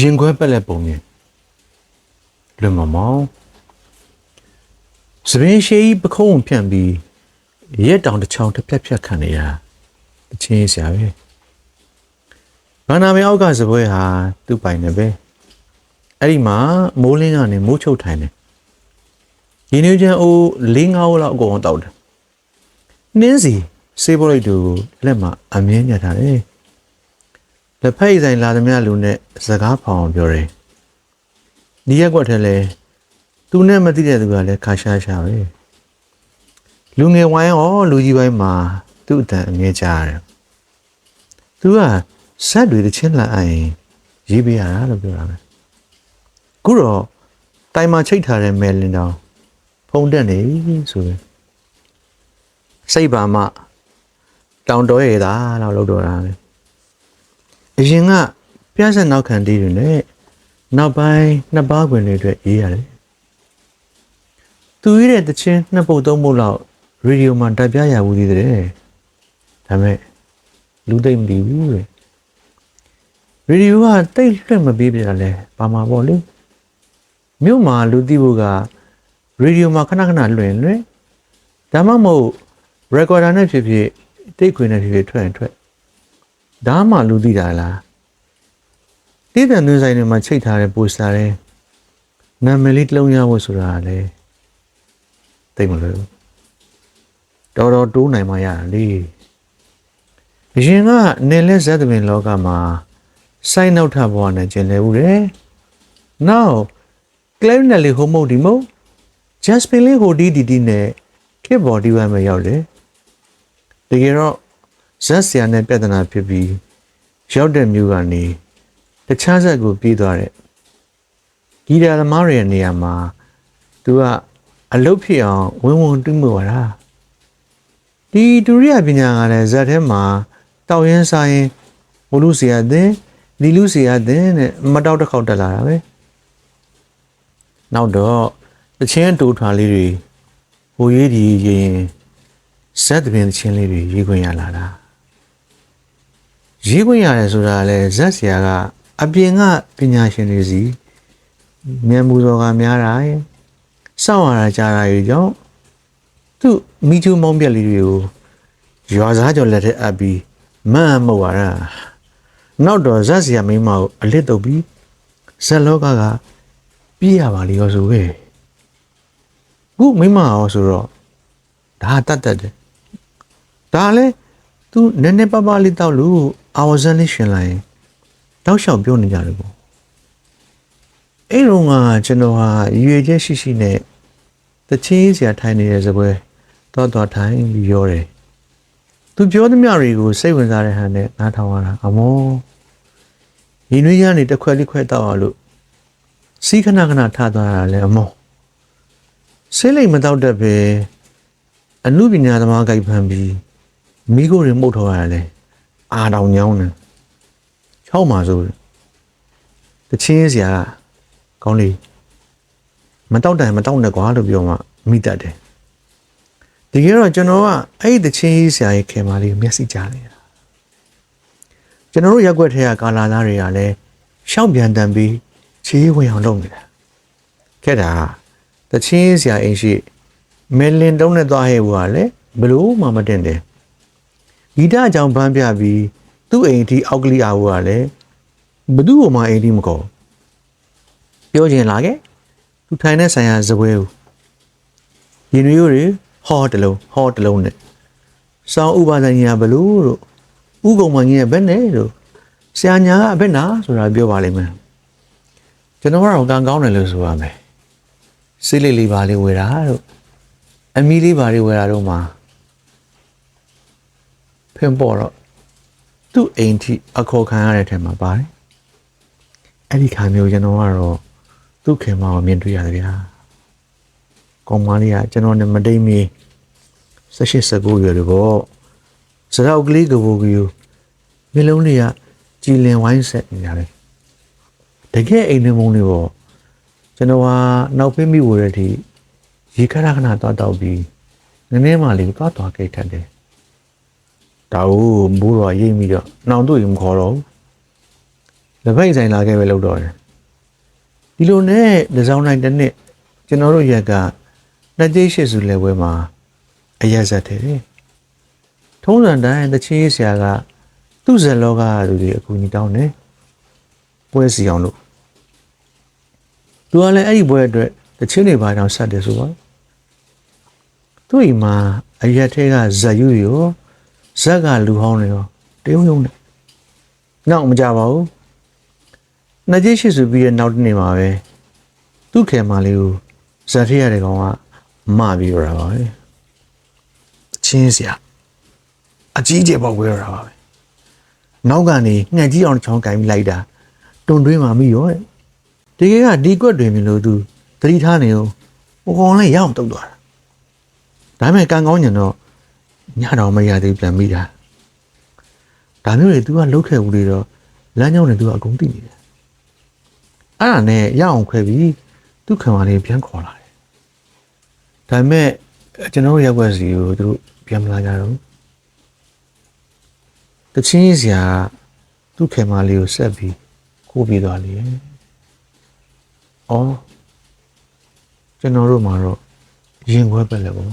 ရင်ခွဲပက်လက်ပုံမြင်လွတ်မမောင်စပင်းရှိပခုံးဖြန့်ပြီးရက်တောင်တစ်ချောင်းတစ်ဖြတ်ဖြတ်ခံနေရတချင်းဆရာပဲဘာနာမည်အောက်ကစပွဲဟာသူ့ပိုင်နေပဲအဲ့ဒီမှာမိုးလင်းကနေမိုးချုပ်ထိုင်တယ်ရင်းနှီးချမ်းအိုး၄၅အိုးလောက်အကုန်တောက်တယ်နင်းစီစေးပေါ်လိုက်တူကိုလက်မှာအမြင်ညတ်ထားတယ် လက်ဖက်ရည်ဆိုင်လာသမျှလူနဲ့စကားဖောင်အောင်ပြောတယ်ဒီရက်ကွက်ထဲလဲသူနဲ့မသိတဲ့သူကလည်းခါရှားရှားပဲလူငယ်ဝိုင်းရောလူကြီးပိုင်းမှာသူ့အတန်အမြဲကြားရတယ်သူကဇက်တွေတစ်ချင်းလာအိုင်ရေးပေးရတာလို့ပြောတာပဲခုတော့တိုင်မှာချိတ်ထားတဲ့မယ်လင်တောင်ဖုံးတက်နေဆိုရင်စိတ်ပါမှတောင်တော်ရည်သာလောက်လောက်တော့တာပဲ အရင်ကပြဿနာနောက်ခံတည်းတွေနဲ့နောက်ပိုင်းနှစ်ပါးခွင်တွေအတွက်ရေးရတယ်သူရေးတဲ့တခြင်းနှစ်ပုတ်သုံးပုတ်လောက်ရေဒီယိုမှာတက်ပြရဘူးသေးတယ်ဒါပေမဲ့လူသိမ့်မပြီးဘူးတဲ့ရေဒီယိုကတိတ်လွှင့်မပေးပြတာလဲပါမှာပေါ့လေမြို့မှာလူသိဖို့ကရေဒီယိုမှာခဏခဏလွှင့်လွှင့်ဒါမှမဟုတ် recorder နဲ့ဖြစ်ဖြစ်တိတ်ခွင်နဲ့ဖြစ်ဖြစ်ထွက်ရင်ထွက် ဒါမှလူသိတာလားတိတဲ့နွေးဆိုင်တွေမှာချိတ်ထားတဲ့ပိုစတာတွေနာမည်လေးတစ်လုံးရဖို့ဆိုတာကလည်းသိမလို့တော်တော်တိုးနိုင်မှရတာလေအရင်ကနေလက်ဇက်သမင်လောကမှာစိုင်းနောက်ထပ်ဘဝနဲ့ကျင်လည်ဦးတယ်နောက်ကလပ်နယ်လေးဟိုမုတ်ဒီမုတ်ဂျက်စပင်လေးဟိုဒီဒီဒီနဲ့ကစ်ဘော်ဒီဝိုင်းမှာရောက်တယ်တကယ်တော့ ဇက်ဆရာနဲ့ပြဿနာဖြစ်ပြီးရောက်တဲ့မျိုးကနေတခြားဇက်ကိုပြေးသွားတဲ့ဂီတာသမားတွေရဲ့နေရာမှာသူကအလုတ်ဖြစ်အောင်ဝင်းဝန်းတွင်းမှုရတာဒီဒုရိယပညာကလည်းဇက်ထဲမှာတောက်ရင်စားရင်ဘလူစီယာတဲ့ဒီလူစီယာတဲ့နဲ့မတောက်တစ်ခေါက်တက်လာတာပဲနောက်တော့တချင်းတူထွာလေးတွေဟိုရေးဒီရင်ဇက်တပင်တချင်းလေးတွေရေးခွင့်ရလာတာ ရေးခွင့်ရတယ်ဆိုတာလဲဇက်ဆရာကအပြင်ကပညာရှင်တွေစီမြန်မှုတော်ကများတာရဲ့စောင့်ရတာကြားတာတွေကြောင့်သူ့မိချူမောင်းပြက်လေးတွေကိုရွာစားကြော်လက်ထက်အပ်ပြီးမန့်မဟုတ်ရတာနောက်တော့ဇက်ဆရာမိန်းမကိုအလစ်တုပ်ပြီးဇက်လောကကပြေးရပါလေရောဆိုပဲခုမိန်းမရောဆိုတော့ဒါတတ်တတ်တယ်ဒါလည်း तू နည်းနည်းပါးပါးလေးတောက်လို့ အာဝဇန်လေးရှင်လာရင်တောက်လျှောက်ပြောနေကြတယ်ပေါ့အဲ့တော့ကကျွန်တော်ဟာရွေချက်ရှိရှိနဲ့တချင်းစရာထိုင်နေတဲ့ဇပွဲတော့တော့ထိုင်ပြီးပြောတယ်သူပြောသမျှတွေကိုစိတ်ဝင်စားတဲ့ဟန်နဲ့နားထောင်ရတာအမောဒီနွေးရနေတစ်ခွက်လေးခွက်တောက်အောင်လို့စီးခဏခဏထားသွားတာလဲအမောဆေးလိမ်မတောက်တတ်ပဲအမှုပညာသမားကြိုက်ဖန်ပြီးမိခိုးတွေမှုတ်ထော်ရတယ် အာတောင်ညောင်းတယ်ချောက်မှာဆိုတချင်းစရာကောင်းလေမတောက်တိုင်မတောက်နဲ့ကွာလို့ပြောမှမိတတ်တယ်ဒီကဲတော့ကျွန်တော်ကအဲ့ဒီတချင်းစရာရဲ့ခေမာလေးကိုမျက်စိကြားနေတာကျွန်တော်တို့ရက်ွက်ထဲကကာလာသားတွေကလည်းရှောက်ပြန်တန်ပြီးချေးဝင်အောင်လုပ်နေတာခဲ့တာတချင်းစရာအိမ်ရှိမဲလင်တုံးနဲ့သွားဟဲ့ဘူးကလည်းဘလို့မှမတင်တယ် ဂီတအကြောင်းဗန်းပြပြီးသူ့အိမ်အထိအောက်ကလေးအားဘူးကလည်းဘသူ့ကိုမှအိမ်ထိမကောပြောချင်လာခဲ့သူထိုင်တဲ့ဆိုင်ရာဇပွဲကိုရင်ရိုးတွေဟောတလုံးဟောတလုံးနဲ့စောင်းဥပါဒညာဘလို့တို့ဥကုံမကြီးရဲ့ဘက်နဲ့တို့ဆရာညာကဘက်နာဆိုတာပြောပါလိမ့်မယ်ကျွန်တော်ကတော့ကံကောင်းတယ်လို့ဆိုရမယ်စိတ်လေးလေးပါလေးဝယ်တာတို့အမီလေးပါလေးဝယ်တာတို့မှာ ဖင်ပေါ်တော့သူ့အိမ်ထိအခေါ်ခံရတဲ့ထဲမှာပါတယ်အဲ့ဒီခါမျိုးကျွန်တော်ကတော့သူ့ခင်မကိုမြင်တွေ့ရတယ်ဗျာကောင်မလေးကကျွန်တော်နဲ့မတိမ်မီ18 19ရွယ်တွေပေါ့စရောက်ကလေးကဘိုးကြီးမျိုးလုံးလေးကကြည်လင်ဝိုင်းဆက်နေရတယ်တကယ်အိမ်နေမုံလေးပေါ့ကျွန်တော်ကနောက်ဖေးမိဝရတဲ့အထိရေခဏခဏတောက်တောက်ပြီးနည်းနည်းမှလေးသွားသွားကြိတ်ထက်တယ် ဒါကိုမိုးတော်ရိပ်ပြီးတော့နှောင်တို့ရင်မခေါ်တော့ဘူးလက်ဖက်ဆိုင်လာခဲ့ပဲလို့တော့တယ်ဒီလိုနဲ့ဒီဇောင်းတိုင်းတစ်နှစ်ကျွန်တော်တို့ရက်ကနှစ်သိန်းရှစ်စုလဲပွဲမှာအရက်ဆက်တယ်ထုံးစံတိုင်းတချင်းရေးဆရာကသူ့ဇက်လောကလူတွေအကူအညီတောင်းတယ်ပွဲစီအောင်လို့သူကလည်းအဲ့ဒီပွဲအတွက်တချင်းတွေပါအောင်ဆက်တယ်ဆိုပါသူ့အိမ်မှာအရက်ထဲကဇက်ယူရော ဇက်ကလူဟောင်းတွေရောတယုံယုံနဲ့နောက်မကြပါဘူးနှစ်ကြီးရှိစုပြီးတဲ့နောက်တစ်နေ့မှာပဲသူ့ခင်မလေးကိုဇက်ထဲရတဲ့ကောင်ကမပြီးတော့တာပါပဲချင်းစရာအကြီးကျယ်ပေါက်ဝဲတော့တာပါပဲနောက်ကနေငှက်ကြီးအောင်ချောင်းကင်ပြီးလိုက်တာတွန်တွင်းမှာမိရောတဲ့ဒီကကဒီကွက်တွင်ပြီလို့သူသတိထားနေဦးဟိုကောင်လည်းရအောင်တုတ်သွားတာဒါပေမဲ့ကံကောင်းညင်တော့ ညတော်မရသေးပြန်မိတာဒါမျိုးတွေ तू ကလုတ်ခဲ့ဘူးလေတော့လမ်းကြောင်းနဲ့ तू ကအကုန်သိနေတယ်အဲ့ဒါနဲ့ရအောင်ခွဲပြီးသူ့ခံမလေးပြန်ခေါ်လာတယ်ဒါပေမဲ့ကျွန်တော်တို့ရက်ွက်စီကိုသူတို့ပြန်မလာကြတော့တချင်းစရာသူ့ခံမလေးကိုဆက်ပြီးခိုးပြီးသွားလေ။အော်ကျွန်တော်တို့မှာတော့ရင်ခွဲပက်လက်ပေါ့